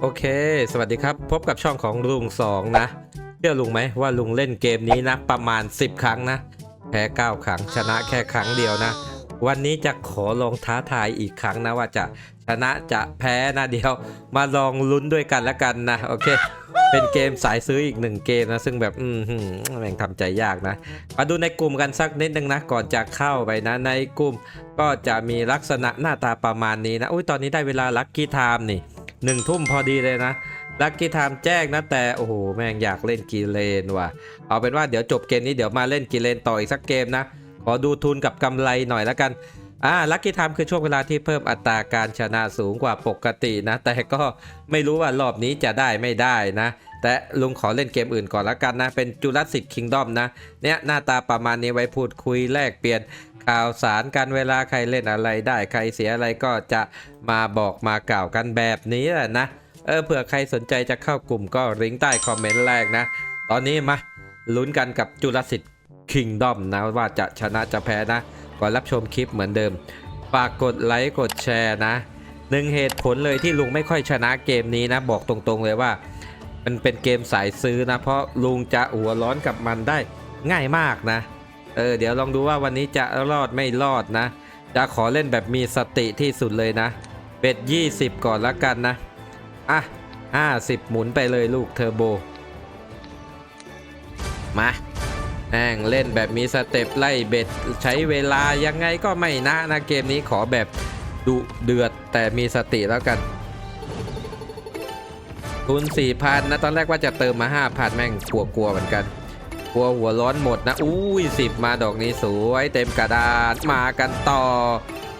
โอเค สวัสดีครับ พบกับช่องของลุงสองนะเชื่อลุงไหมว่าลุงเล่นเกมนี้นะประมาณ 10 ครั้งนะ แพ้9ครั้งชนะแค่ครั้งเดียวนะ วันนี้จะขอลองท้าทายอีกครั้งนะว่าจะชนะจะแพ้นะเดียว มาลองลุ้นด้วยกันแล้วกันนะ โอเค เป็นเกมสายซื้ออีกหนึ่งเกมนะ ซึ่งแบบอืมแม่งทำใจยากนะ มาดูในกลุ่มกันสักนิดนึงนะ ก่อนจะเข้าไปนะ ในกลุ่มก็จะมีลักษณะหน้าตาประมาณนี้นะ อุ้ยตอนนี้ได้เวลาลัคกี้ไทม์นี่หนึ่งทุ่มพอดีเลยนะลัคกี้ไทม์แจ้งนะแต่ โอ้โห แม่งอยากเล่นกีเลนว่ะ เอาเป็นว่าเดี๋ยวจบเกมนี้เดี๋ยวมาเล่นกีเลนต่ออีกสักเกมนะ ขอดูทุนกับกำไรหน่อยแล้วกัน อ่าลัคกี้ไทม์คือช่วงเวลาที่เพิ่มอัตราการชนะสูงกว่าปกตินะ แต่ก็ไม่รู้ว่ารอบนี้จะได้ไม่ได้นะ แต่ลุงขอเล่นเกมอื่นก่อนละกันนะ เป็นจูราสสิกคิงดอมนะ เนี่ยหน้าตาประมาณนี้ไว้พูดคุยแลกเปลี่ยนข่าวสารกันเวลาใครเล่นอะไรได้ใครเสียอะไรก็จะมาบอกมากล่าวกันแบบนี้แหละนะ เออเผื่อใครสนใจจะเข้ากลุ่มก็ลิงก์ใต้คอมเมนต์แรกนะ ตอนนี้มาลุ้นกันกับจูราสสิกคิงดอมนะว่าจะชนะจะแพ้นะ ก่อนรับชมคลิปเหมือนเดิม ฝากกดไลค์กดแชร์นะหนึ่งเหตุผลเลยที่ลุงไม่ค่อยชนะเกมนี้นะ บอกตรงๆเลยว่า มันเป็นเกมสายซื้อนะ เพราะลุงจะหัวร้อนกับมันได้ง่ายมากนะ เออ เดี๋ยวลองดูว่าวันนี้จะรอดไม่รอดนะ จะขอเล่นแบบมีสติที่สุดเลยนะเป็ด20 ก่อนละกันนะ อะ 50 หมุนไปเลยลูกเทอร์โบ มา แม่งเล่นแบบมีสเต็ปไล่เบ็ดใช้เวลายังไงก็ไม่นะนะเกมนี้ขอแบบดุเดือดแต่มีสติแล้วกันทุน4,000นะตอนแรกว่าจะเติมมา 5,000 แม่งกลัวกลัวๆเหมือนกันกลัวหัวร้อนหมดนะ อุ้ย10มาดอกนี้สวยเต็มกระดาษมากันต่อ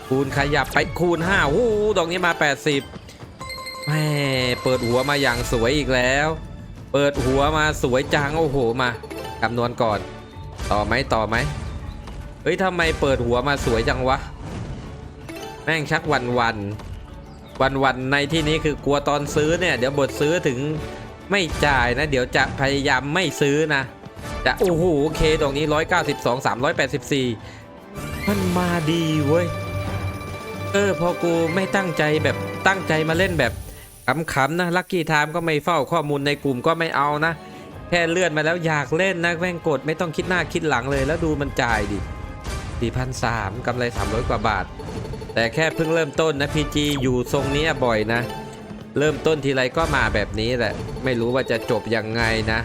คูณขยับไปคูณ5อู้ดอกนี้มา 80แม่เปิดหัวมาอย่างสวยอีกแล้ว เปิดหัวมาสวยจังโอ้โหมาคำนวณก่อน ต่อไหมต่อไหมเฮ้ยทำไมเปิดหัวมาสวยจังวะ แม่งชักวันวันวันวันๆในที่นี้คือกลัวตอนซื้อเนี่ย เดี๋ยวบทซื้อถึงไม่จ่ายนะ เดี๋ยวจะพยายามไม่ซื้อนะจะโอ้โหโอเคตรงนี้ 192 384 มันมาดีเว้ย เออ พอกูไม่ตั้งใจแบบตั้งใจมาเล่นแบบขำๆนะลัคกี้ไทม์ก็ไม่เฝ้าข้อมูลในกลุ่มก็ไม่เอานะ แค่เลื่อนมาแล้วอยากเล่นนะแม่งกดไม่ต้องคิดหน้าคิดหลังเลยแล้วดูมันจ่ายดิ4,300กำไร 300 กว่าบาท แต่แค่เพิ่งเริ่มต้นนะ PG อยู่ทรงนี้บ่อยนะ เริ่มต้นทีไรก็มาแบบนี้แหละ ไม่รู้ว่าจะจบยังไงนะ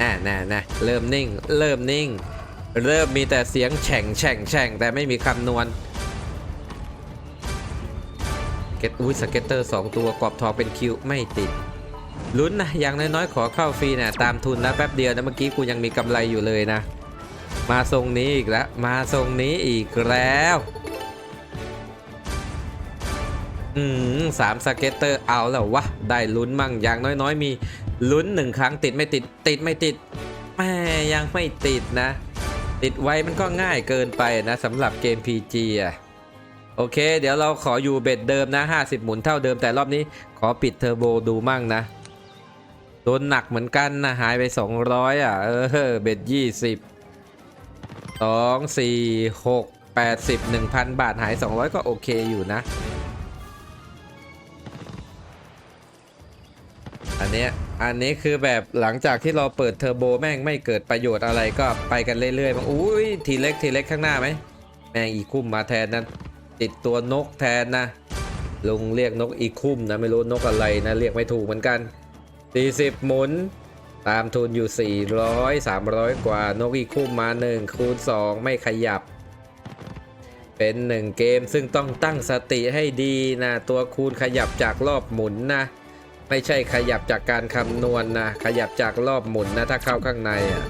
อ่าน่ะนะเริ่มนิ่ง เริ่มนิ่ง เริ่มมีแต่เสียงแฉ่งแฉ่งแฉ่งแต่ไม่มีคำนวณ เก็ตอุ้ยสเก็ตเตอร์สองตัวกรอบทองเป็นคิวไม่ติดลุ้นนะอย่างน้อยๆขอเข้าฟรีนะตามทุนนะแป๊บเดียวนะเมื่อกี้กูยังมีกำไรอยู่เลยนะ มาทรงนี้อีกแล้วมาทรงนี้อีกแล้วอืมสามสเก็ตเตอร์เอาแล้ววะได้ลุ้นมั่งอย่างน้อยๆ มีลุ้นหนึ่งครั้งติดไม่ติดติดไม่ติดแม่ยังไม่ติดนะ ติดไว้มันก็ง่ายเกินไปนะสำหรับเกม PG อะ โอเค เดี๋ยวเราขออยู่เบ็ดเดิมนะ 50 หมุนเท่าเดิมแต่รอบนี้ขอปิดเทอร์โบดูมั่งนะ โดนหนักเหมือนกันนะหายไป 200 อะ เออ เบ็ด 20 2 4 6 80 1,000 บาทหาย 200 ก็โอเคอยู่นะ อันเนี้ยอันนี้คือแบบหลังจากที่เราเปิดเทอร์โบแม่งไม่เกิดประโยชน์อะไรก็ไปกันเรื่อยๆบางอุ้ยทีเล็กทีเล็กข้างหน้าไหมแม่งอีคุ้มมาแทนนั้น ติดตัวนกแทนนะ ลุงเรียกนกอีคุ้มนะ ไม่รู้นกอะไรนะ เรียกไม่ถูกเหมือนกัน 40 หมุน ตามทุนอยู่ 400 300 กว่านกอีคุ้มมา 1 คูณ 2 ไม่ขยับ เป็น 1 เกมซึ่งต้องตั้งสติให้ดีนะ ตัวคูณขยับจากรอบหมุนนะ ไม่ใช่ขยับจากการคำนวณนะขยับจากรอบหมุนนะ ถ้าเข้าข้างในอะ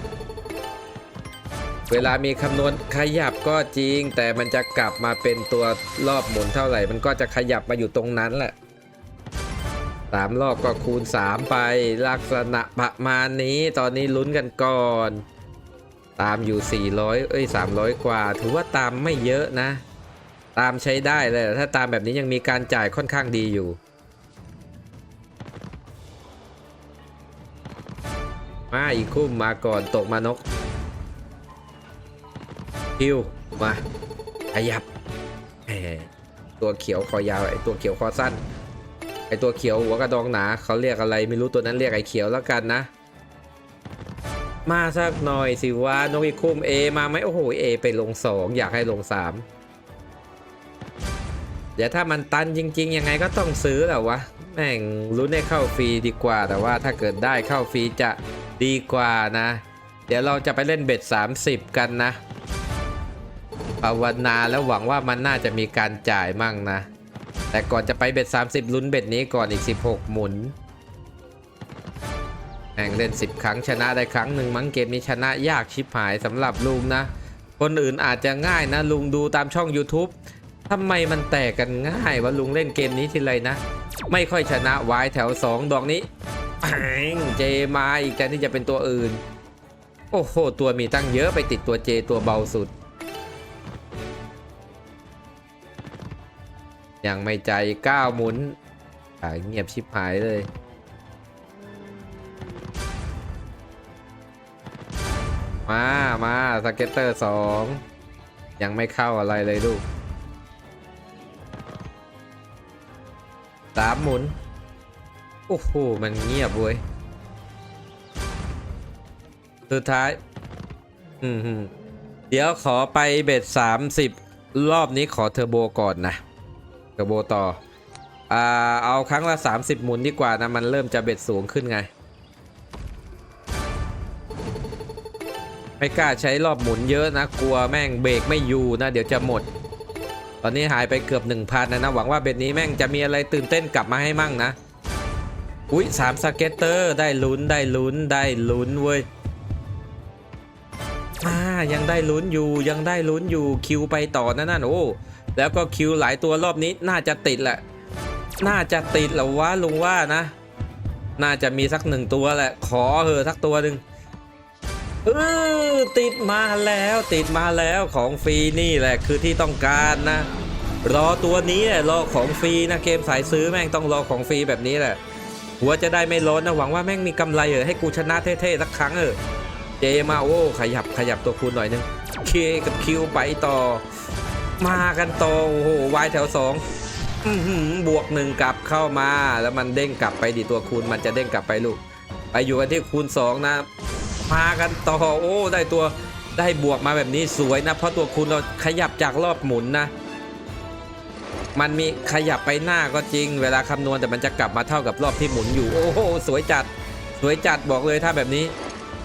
เวลามีคำนวณขยับก็จริง แต่มันจะกลับมาเป็นตัวรอบหมุนเท่าไหร่ มันก็จะขยับมาอยู่ตรงนั้นแหละสามรอบก็คูณ 3 ไปลักษณะประมาณนี้ตอนนี้ลุ้นกันก่อน ตามอยู่ 400 เอ้ย 300 กว่า ถือว่าตามไม่เยอะนะ ตามใช้ได้เลย ถ้าตามแบบนี้ยังมีการจ่ายค่อนข้างดีอยู่ มาอีกคุ้มมาก่อนตกมานก คิวมาขยับแหมตัวเขียวคอยาวไอตัวเขียวคอสั้น ไอตัวเขียวหัวกระดองหนาเขาเรียกอะไรไม่รู้ตัวนั้นเรียกไอเขียวแล้วกันนะ มาสักหน่อยสิว่านกอีคุมเอมาไหมโอ้โหเอไปลงสองอยากให้ลงสามเดี๋ยวถ้ามันตันจริง ๆ ยังไงก็ต้องซื้อแหละวะ แม่งรู้นให้เข้าฟรีดีกว่า แต่ว่าถ้าเกิดได้เข้าฟรีจะดีกว่านะ เดี๋ยวเราจะไปเล่นเบ็ด 30 กันนะ ภาวนาแล้วหวังว่ามันน่าจะมีการจ่ายมั่งนะ แต่ก่อนจะไปเบ็ด 30 ลุ้นเบ็ดนี้ก่อนอีก 16 หมุนแม่งเล่น 10 ครั้งชนะได้ครั้งหนึ่งมั้งเกมนี้ชนะยากชิบหายสำหรับลุงนะ คนอื่นอาจจะง่ายนะลุงดูตามช่อง YouTube ทำไมมันแตกกันง่ายว่าลุงเล่นเกมนี้ทีไรนะ ไม่ค่อยชนะวายแถว 2 ดอกนี้แม่งเจมาอีกแต่ที่จะเป็นตัวอื่น โอ้โห ตัวมีตั้งเยอะไปติดตัวเจตัวเบาสุด ยังไม่ใจก้าวหมุนหายเงียบชิบหายเลย มามาสเก็ตเตอร์สองยังไม่เข้าอะไรเลยลูกสามหมุน โอ้โห มันเงียบเว้ย สุดท้าย อืมเดี๋ยวขอไปเบ็ดสามสิบรอบนี้ขอเทอร์โบก่อนนะ เทอร์โบต่ออ่าเอาครั้งละ 30 หมุนดีกว่านะมันเริ่มจะเบ็ดสูงขึ้นไง ไม่กล้าใช้รอบหมุนเยอะนะ กลัวแม่งเบรกไม่อยู่นะ เดี๋ยวจะหมด ตอนนี้หายไปเกือบ 1,000นะนะหวังว่าเบ็ดนี้แม่งจะมีอะไรตื่นเต้นกลับมาให้มั่งนะอุ้ยสามสเก็ตเตอร์ได้ลุ้นได้ลุ้นได้ลุ้นเว้ยอ่ายังได้ลุ้นอยู่ยังได้ลุ้นอยู่คิวไปต่อนั่นน่ะโอ้ แล้วก็คิวหลายตัวรอบนี้น่าจะติดแหละ น่าจะติดหละวะลุงว่านะ น่าจะมีสักหนึ่งตัวแหละ ขอเหอะสักตัวหนึ่งเออติดมาแล้วติดมาแล้วของฟรีนี่แหละคือที่ต้องการนะ รอตัวนี้แหละรอของฟรีนะเกมสายซื้อแม่งต้องรอของฟรีแบบนี้แหละ หัวจะได้ไม่ร้อนนะหวังว่าแม่งมีกำไรเออให้กูชนะเท่ๆสักครั้งเออเจมาโอ้ขยับขยับตัวคูณหน่อยนึงเคกับคิวไปต่อ มากันโตโอ้โหวายแถวสองบวกหนึ่งกลับเข้ามาแล้วมันเด้งกลับไปดิตัวคูณมันจะเด้งกลับไปลูก ไปอยู่กันที่คูณสองนะ มากันต่อโอ้ได้ตัวได้บวกมาแบบนี้สวยนะ เพราะตัวคูณเราขยับจากรอบหมุนนะ มันมีขยับไปหน้าก็จริง เวลาคำนวณแต่มันจะกลับมาเท่ากับรอบที่หมุนอยู่ โอ้โหสวยจัด สวยจัดบอกเลยถ้าแบบนี้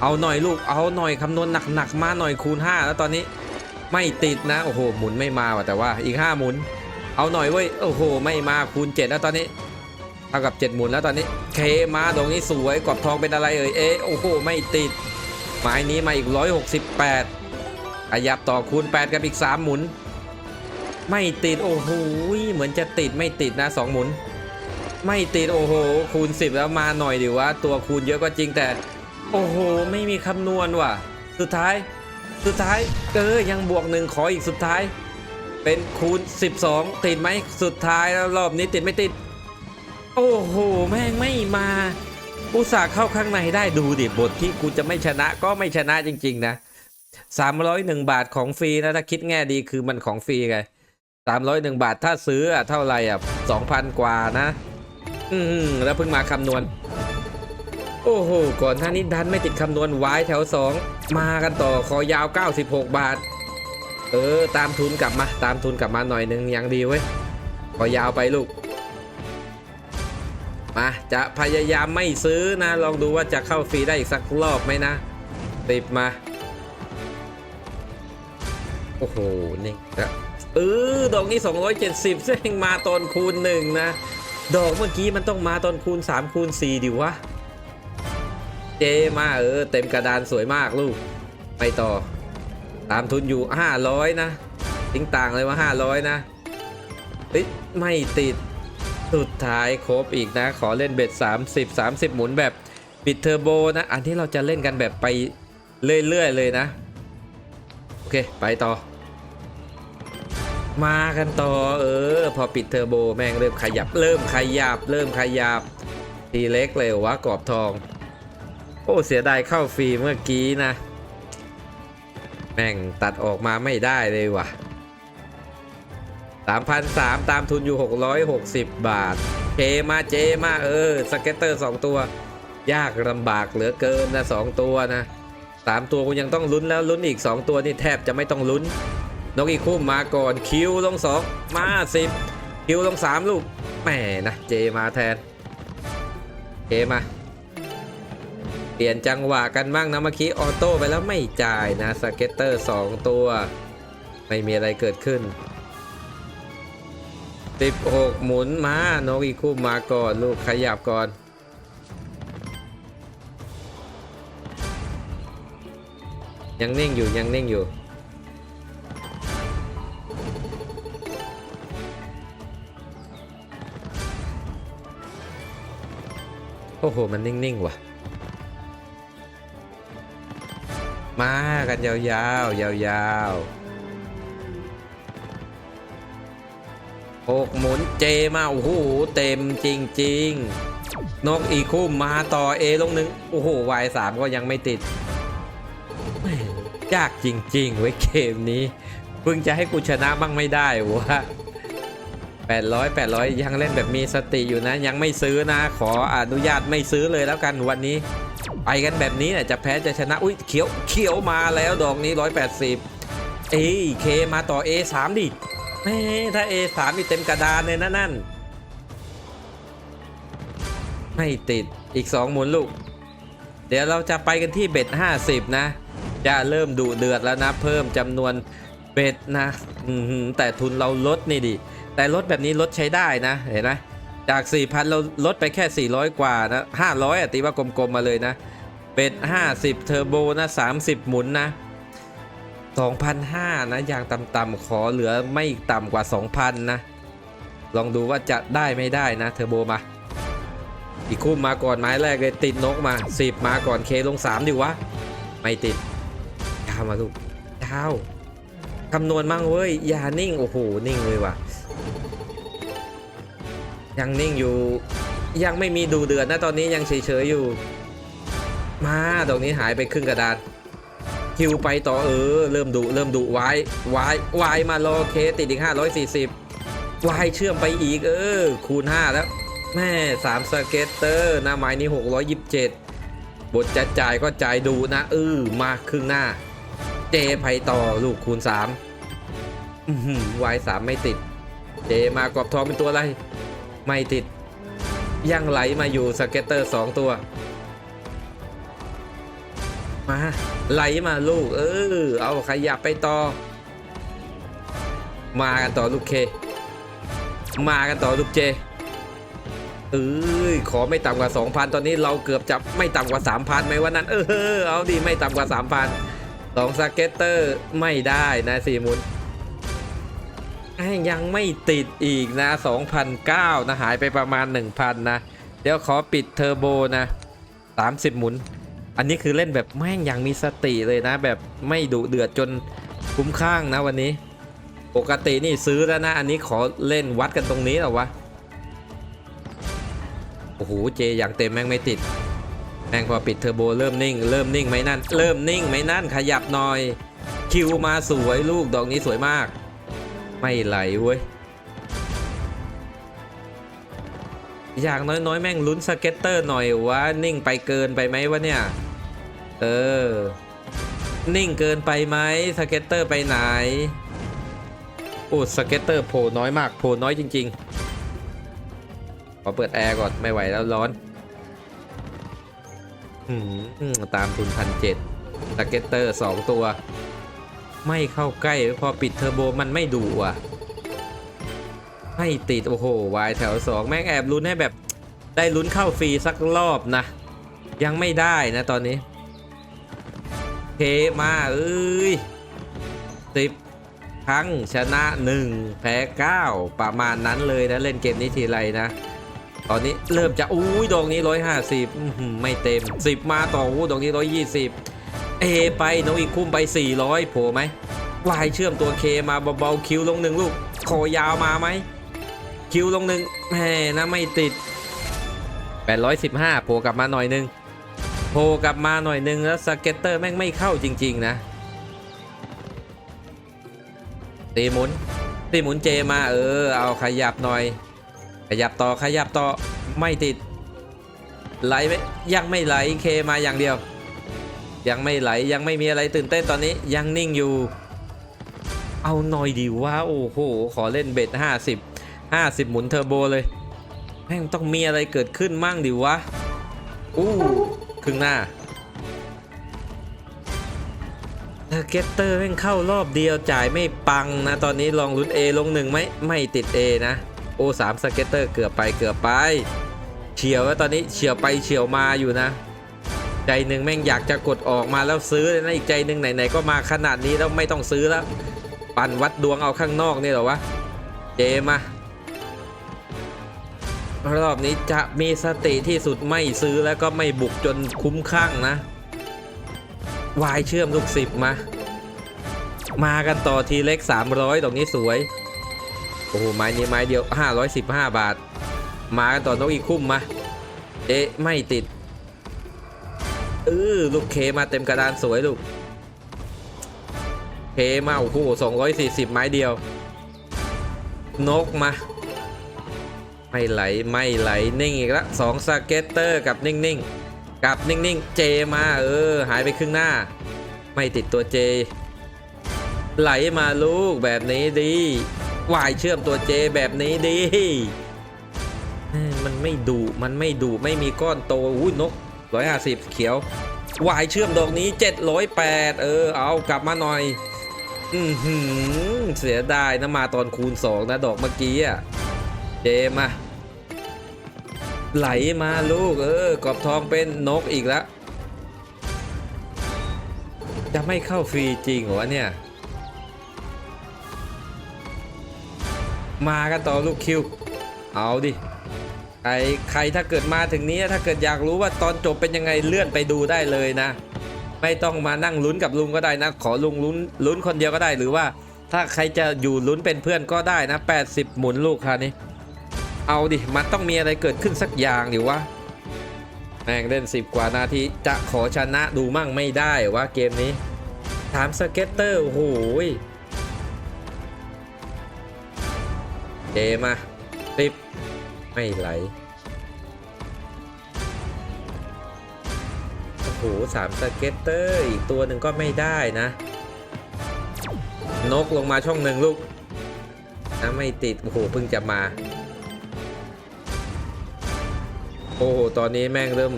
เอาหน่อยลูกเอาหน่อยคำนวณหนักๆมาหน่อยคูณ5แล้วตอนนี้ ไม่ติดนะ โอ้โห หมุนไม่มาว่ะแต่ว่าอีก 5 หมุน เอาหน่อยเว้ย โอ้โห ไม่มาคูณ 7 แล้วตอนนี้เท่ากับ 7 หมุนแล้วตอนนี้ เคมาตรงนี้สวยกรอบทองเป็นอะไรเอ่ย เอะโอ้โห ไม่ติดไม้นี้มาอีก 168ขยับต่อคูณ 8 กับอีก 3 หมุน ไม่ติด โอ้โห เหมือนจะติดไม่ติดนะสองหมุน ไม่ติด โอ้โห คูณ 10 แล้วมาหน่อยดิวะ ตัวคูณเยอะก็จริงแต่ โอ้โห ไม่มีคำนวณว่ะ สุดท้าย สุดท้ายเออยังบวกหนึ่งขออีกสุดท้าย เป็นคูณ 12 ติดไหมสุดท้ายแล้วรอบนี้ติดไม่ติด โอ้โห แม่งไม่มาอุตส่าห์เข้าข้างในได้ดูดิบทที่กูจะไม่ชนะก็ไม่ชนะจริง ๆ นะ 301 บาทของฟรีนะถ้าคิดแง่ดีคือมันของฟรีไง 301 บาทถ้าซื้อเท่าไหร่อะ2,000 กว่านะ อืมแล้วเพิ่งมาคำนวณ โอ้โห ก่อนหน้านี้ดันไม่ติดคำนวณวายแถว 2 มากันต่อคอยาว 96 บาท เออ ตามทุนกลับมา ตามทุนกลับมาหน่อยหนึ่งยังดีเว้ยคอยาวไปลูก มาจะพยายามไม่ซื้อนะ ลองดูว่าจะเข้าฟรีได้อีกสักรอบไหมนะติดมา โอ้โห นี่นะเออดอกนี้ 270เส้งมาตอนคูณหนึ่งนะ ดอกเมื่อกี้มันต้องมาตอนคูณ 3 คูณ 4 ดิวะ เจมาเออเต็มกระดานสวยมากลูก ไปต่อ ตามทุนอยู่ 500 นะทิ้งต่างเลยว่า 500 นะเฮ้ยไม่ติด สุดท้ายครบอีกนะ ขอเล่นเบ็ด 30 30 หมุนแบบปิดเทอร์โบนะ อันที่เราจะเล่นกันแบบไปเรื่อย ๆ เลยนะ โอเค ไปต่อ มากันต่อ เออ พอปิดเทอร์โบแม่งเริ่มขยับ เริ่มขยับ เริ่มขยับ ทีเล็กเลยวะกรอบทอง โอ้เสียดายเข้าฟรีเมื่อกี้นะ แม่งตัดออกมาไม่ได้เลยว่ะ3,003ตามทุนอยู่ 660 บาทเคมาเจมาเออ สเก็ตเตอร์ 2 ตัว ยากลำบากเหลือเกินนะ 2 ตัวนะสามตัวกูยังต้องลุ้นแล้วลุ้นอีก 2 ตัวนี่แทบจะไม่ต้องลุ้น นกอีคู่มาก่อนคิวลง 2 มา 10 คิวลง 3 ลูกแหมนะ เจมาแทน เจมา เปลี่ยนจังหวะกันบ้างนะเมื่อกี้ออโต้ไปแล้วไม่จ่ายนะสเก็ตเตอร์ 2 ตัว ไม่มีอะไรเกิดขึ้น 16 หมุนมานกอีคู่มาก่อน ลูกขยับก่อนยังนิ่งอยู่ยังนิ่งอยู่ โอ้โห มันนิ่ง ๆ ว่ะ มากันยาวๆ ยาวๆหกหมุนเจมาโอ้โหเต็มจริง ๆ นกอีคู่มาต่อเอลงหนึ่งโอ้โหวายสามก็ยังไม่ติดยากจริง ๆ ไว้ยเกมนี้ เพิ่งจะให้กูชนะบ้างไม่ได้วะ800 800 ยังเล่นแบบมีสติอยู่นะ ยังไม่ซื้อนะ ขออนุญาตไม่ซื้อเลยแล้วกันวันนี้ ไปกันแบบนี้เนี่ยจะแพ้จะชนะ อุ้ยเขียวเขียวมาแล้วดอกนี้ 180 เอ้เคมาต่อ A3 ดิแม่ถ้า A3 นี่เต็มกระดานเลยนะนั่น ไม่ติดอีก 2 หมุนลูก เดี๋ยวเราจะไปกันที่เบ็ด 50 นะ จะเริ่มดุเดือดแล้วนะ เพิ่มจำนวนเบ็ดนะแต่ทุนเราลดนี่ดิ แต่ลดแบบนี้ลดใช้ได้นะเห็นไหมจาก 4,000 เราลดไปแค่ 400 กว่านะ 500อะตีว่ากลมๆมาเลยนะ เป็ด 50 เทอร์โบนะ 30 หมุนนะ2,500นะอย่างต่ำๆขอเหลือไม่ต่ำกว่า 2,000 นะ ลองดูว่าจะได้ไม่ได้นะ เทอร์โบมา อีกคู่มาก่อนไม้แรกเลยติดนกมา 10 มาก่อนเคลง 3 ดิวะ ไม่ติดยาวมาลูกยาวคำนวณมั่งเว้ย อย่านิ่ง โอ้โห นิ่งเลยว่ะ ยังนิ่งอยู่ ยังไม่มีดูเดือดนะตอนนี้ยังเฉยๆอยู่ มาตรงนี้หายไปครึ่งกระดานคิวไปต่อเออ เริ่มดุเริ่มดุวายวายวายมารอเคติดอีก 540วายเชื่อมไปอีกเออ คูณ 5 แล้ว แม่3สเก็ตเตอร์หน้าไม้นี้627 บทจะจ่ายก็จ่ายดูนะเออมาครึ่งหน้า เจไปต่อลูกคูณ 3วาย3ไม่ติด เจมากรอบทองเป็นตัวอะไร ไม่ติด ยังไหลมาอยู่สเก็ตเตอร์ 2 ตัว มาไหลมาลูก เออ เอาขยับไปต่อ มากันต่อลูกเค มากันต่อลูกเจเอ้ย ขอไม่ต่ำกว่า 2,000 ตอนนี้เราเกือบจะไม่ต่ำกว่า 3,000ไหมวันนั้น เออ เอาดีไม่ต่ำกว่า 3,000สองสเก็ตเตอร์ไม่ได้นะสี่หมุนยังไม่ติดอีกนะ2,009นะหายไปประมาณ 1,000 นะ เดี๋ยวขอปิดเทอร์โบนะ 30 หมุน อันนี้คือเล่นแบบแม่งอยังมีสติเลยนะ แบบไม่ดุเดือดจนคุ้มข้างนะวันนี้ ปกตินี่ซื้อแล้วนะ อันนี้ขอเล่นวัดกันตรงนี้หรอวะ โอ้โหเจอย่างเต็มแม่งไม่ติด แม่งพอปิดเทอร์โบเริ่มนิ่ง เริ่มนิ่งไหมนั่น เริ่มนิ่งไหมนั่นขยับหน่อย คิวมาสวยลูกดอกนี้สวยมาก ไม่ไหลเว้ย อย่างน้อยๆ แม่งลุ้นสเก็ตเตอร์หน่อยว่านิ่งไปเกินไปไหมวะเนี่ย เออ นิ่งเกินไปไหมสเก็ตเตอร์ไปไหนโอ้สเก็ตเตอร์โผล่น้อยมากโผล่น้อยจริงๆขอเปิดแอร์ก่อนไม่ไหวแล้วร้อนอืมตามทุนพันเจ็ดสเก็ตเตอร์สองตัว ไม่เข้าใกล้พอปิดเทอร์โบมันไม่ดุอะ ไม่ติด โอ้โหวายแถว 2 แม่งแอบลุ้นให้แบบได้ลุ้นเข้าฟรีสักรอบนะ ยังไม่ได้นะตอนนี้เคมา เอ้ยสิบครั้งชนะ 1 แพ้ 9 ประมาณนั้นเลยนะ เล่นเกมนี้ทีไรนะ ตอนนี้เริ่มจะอุ้ยดอกนี้ 150 ไม่เต็ม 10 มาต่ออู้ดอกนี้ 120 เอไปน้องอีกคุ้มไป 400 โผล่ไหมวายเชื่อมตัวเคมาเบาๆคิวลงหนึ่งลูกคอยาวมาไหม คิวลงหนึ่งแหมนะไม่ติด 815โผล่กลับมาหน่อยหนึงโผล่กลับมาหน่อยหนึงแล้วสเก็ตเตอร์แม่งไม่เข้าจริง ๆ นะตีหมุนตีหมุนเจมาเออ เอาขยับหน่อย ขยับต่อขยับต่อไม่ติด ไหลไหมยังไม่ไหลเคมาอย่างเดียว ยังไม่ไหลยังไม่มีอะไรตื่นเต้นตอนนี้ยังนิ่งอยู่ เอาหน่อยดีว่าโอ้โหขอเล่นเบ็ด50 50 หมุนเทอร์โบเลย แม่งต้องมีอะไรเกิดขึ้นมั่งดิวะ อู้ครึ่งหน้าเทอร์เกตเตอร์แม่งเข้ารอบเดียวจ่ายไม่ปังนะ ตอนนี้ลองลุ้น A ลงหนึ่งไหมไม่ติด A นะ โอ้สามสเก็ตเตอร์เกือบไปเกือบไป เฉียวแล้วตอนนี้เฉียวไปเฉียวมาอยู่นะ ใจหนึ่งแม่งอยากจะกดออกมาแล้วซื้อเลยนะอีกใจหนึ่งไหนๆก็มาขนาดนี้แล้วไม่ต้องซื้อแล้ว ปั่นวัดดวงเอาข้างนอกนี่เหรอวะ เจมา รอบนี้จะมีสติที่สุดไม่ซื้อแล้วก็ไม่บุกจนคุ้มข้างนะวายเชื่อมลูกสิบมา มากันต่อทีเล็ก 300 ตรงนี้สวย โอ้โห ไม้นี้ไม้เดียว 515 บาท มากันต่อนกอีกคุ้มมา เอ๊ะ ไม่ติดเออลูกเคมาเต็มกระดานสวยลูก เคมาโอ้โห240 ไม้เดียว นกมา ไม่ไหลไม่ไหลนิ่งอีกละสองสเก็ตเตอร์กับนิ่งๆกับนิ่งๆเจมาเออหายไปครึ่งหน้า ไม่ติดตัวเจ ไหลมาลูกแบบนี้ดีวายเชื่อมตัวเจแบบนี้ดีมันไม่ดุมันไม่ดุไม่มีก้อนโตอุ้ยนก150เขียววายเชื่อมดอกนี้708เออเอากลับมาหน่อย อือหือเสียดายนะมาตอนคูณ2นะดอกเมื่อกี้อะ เจมา ไหลมาลูก เออกรอบทองเป็นนกอีกแล้ว จะไม่เข้าฟรีจริงเหรอวเนี่ย มากันต่อลูกคิว เอาดิ ใครใครถ้าเกิดมาถึงนี้ถ้าเกิดอยากรู้ว่าตอนจบเป็นยังไงเลื่อนไปดูได้เลยนะ ไม่ต้องมานั่งลุ้นกับลุงก็ได้นะ ขอลุงลุ้นลุ้นคนเดียวก็ได้หรือว่าถ้าใครจะอยู่ลุ้นเป็นเพื่อนก็ได้นะ 80 หมุนลูกคราวนี้ เอาดิ มันต้องมีอะไรเกิดขึ้นสักอย่างดิวะ แม่งเล่น 10 กว่านาที จะขอชนะดูมั่งไม่ได้วะเกมนี้ ถามสเก็ตเตอร์โอ้โหยเจมาติบไม่ไหล โอ้โหสามสเก็ตเตอร์ อีกตัวหนึ่งก็ไม่ได้นะ นกลงมาช่องหนึ่งลูกนะไม่ติด โอ้โหเพิ่งจะมา โอ้โหตอนนี้แม่งเริ่ม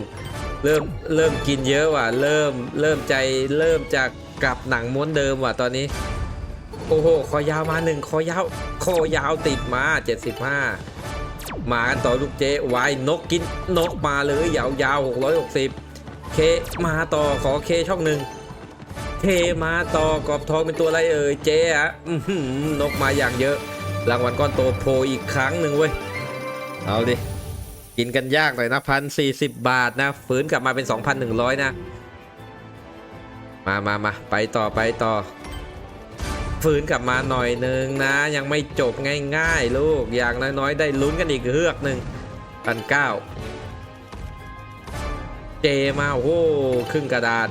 เริ่มเริ่มกินเยอะว่ะ เริ่มเริ่มใจเริ่มจากกลับหนังม้วนเดิมว่ะตอนนี้ โอ้โหคอยาวมาหนึ่งคอยาวคอยาวติดมา75มากันต่อลูกเจวายนกกินนกมาเลยยาวยาว660เคมาต่อขอเคช่องหนึ่งเคมาต่อกรอบทองเป็นตัวอะไรเอ่ยเจ๊อะนกมาอย่างเยอะ รางวัลก้อนโตโพอีกครั้งหนึ่งเว้ย เอาดิ กินกันยากหน่อยนะพันสี่สิบบาทนะฟื้นกลับมาเป็น 2,100 นะ มามามาไปต่อไปต่อ ฟื้นกลับมาหน่อยหนึ่งนะ ยังไม่จบง่ายๆ ลูกอย่างน้อยๆ ได้ลุ้นกันอีกเฮือกหนึ่งพันเก้าเจมาโอ้โหครึ่งกระดาน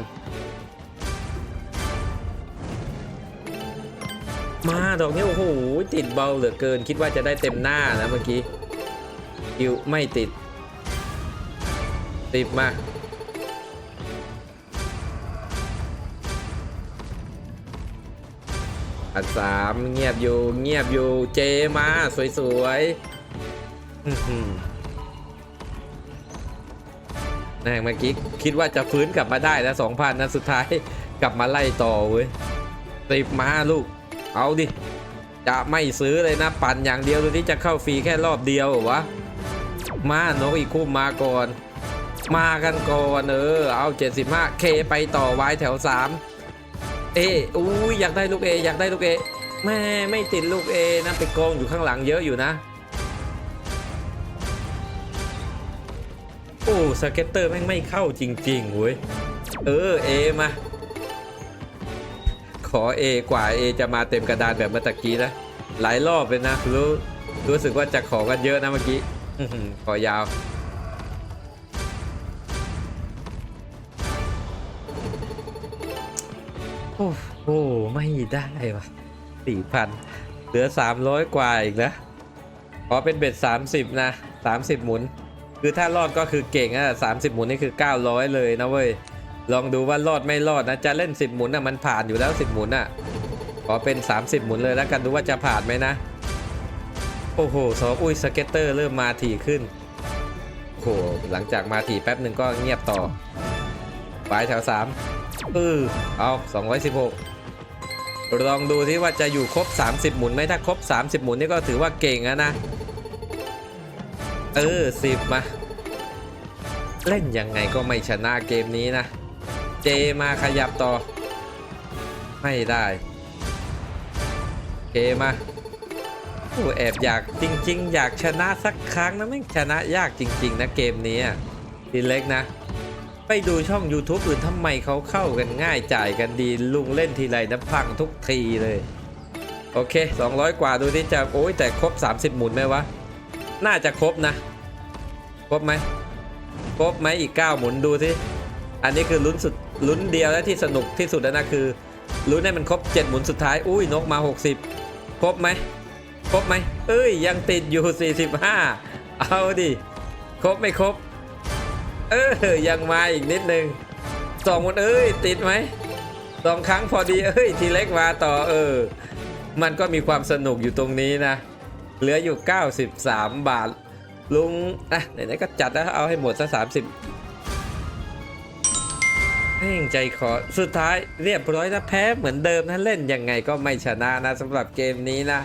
มาดอกนี้โอ้โหติดเบาเหลือเกินคิดว่าจะได้เต็มหน้านะเมื่อกี้ คิวไม่ติด ติดมาอันสามเงียบอยู่เงียบอยู่เจมา สวยๆอื้อหือแม่งเมื่อกี้คิดว่าจะฟื้นกลับมาได้แล้วสองพันนะสุดท้ายกลับมาไล่ต่อเว้ยติดมาลูก เอาดิ จะไม่ซื้อเลยนะ ปั่นอย่างเดียวตัวนี้จะเข้าฟรีแค่รอบเดียววะ มานกอีกคู่มาก่อน มากันก่อนเออเอา75เคไปต่อไว้แถว 3 เออุ้ยอยากได้ลูกเออยากได้ลูกเอแม่ไม่ติดลูกเอนะไปกองอยู่ข้างหลังเยอะอยู่นะ โอ้สเก็ตเตอร์แม่งไม่เข้าจริงๆเว้ยเออเอมาขอ A กว่า A จะมาเต็มกระดานแบบเมื่อตะกี้นะ หลายรอบเลยนะรู้รู้สึกว่าจะขอกันเยอะนะเมื่อกี้ พอหือขอยาว โอ้โห ไม่ได้วะสี่พันเหลือ300กว่าอีกนะ ขอเป็นเบ็ด30นะ30หมุน คือถ้ารอดก็คือเก่งอะ30หมุนนี่คือ900เลยนะเว้ย ลองดูว่ารอดไม่รอดนะ จะเล่น10หมุนอะมันผ่านอยู่แล้ว10หมุนอะขอเป็น30หมุนเลยแล้วกันดูว่าจะผ่านไหมนะ โอ้โหสออุ้ยสเก็ตเตอร์เริ่มมาถี่ขึ้น โอ้โห หลังจากมาถี่แป๊บหนึ่งก็เงียบต่อปลายแถว3เออเอา216 ลองดูที่ว่าจะอยู่ครบ 30 หมุนไหมถ้าครบ 30 หมุนนี่ก็ถือว่าเก่งแล้วนะ เออ10มา เล่นยังไงก็ไม่ชนะเกมนี้นะ เจมาขยับต่อ ไม่ได้ เจมา โอ้แอบอยากจริง ๆ อยากชนะสักครั้งนะไม่งชนะยากจริง ๆ นะเกมนี้ทีเล็กนะ ไปดูช่อง YouTube อื่นทำไมเขาเข้ากันง่ายจ่ายกันดีลุงเล่นทีไรนะพังทุกทีเลย โอเค 200 กว่าดูที่จะโอ้ยแต่ครบ 30 หมุนไหมวะ น่าจะครบนะ ครบไหมครบไหมอีก 9 หมุนดูสิอันนี้คือลุ้นสุดลุ้นเดียวและที่สนุกที่สุดแล้วนะคือลุ้นให้มันครบ 7 หมุนสุดท้ายอุ้ยนกมา 60 ครบไหม ครบไหมเอ้ยยังติดอยู่ 45 เอาดิครบไม่ครบ เออยังมาอีกนิดนึงสองหมุนเอ้ยติดไหมสองครั้งพอดีเอ้ยทีเล็กมาต่อเออ มันก็มีความสนุกอยู่ตรงนี้นะ เหลืออยู่ 93 บาท ลุงอะไหนๆก็จัดแล้วเอาให้หมดซะ30เพ่งใจขอสุดท้ายเรียบร้อยนะแพ้เหมือนเดิมนะเล่นยังไงก็ไม่ชนะนะสำหรับเกมนี้นะ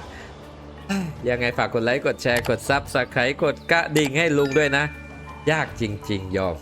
ยังไงฝากกดไลค์กดแชร์กดซับสไครต์กดกระดิ่งให้ลุงด้วยนะ ยากจริง ๆ ยอม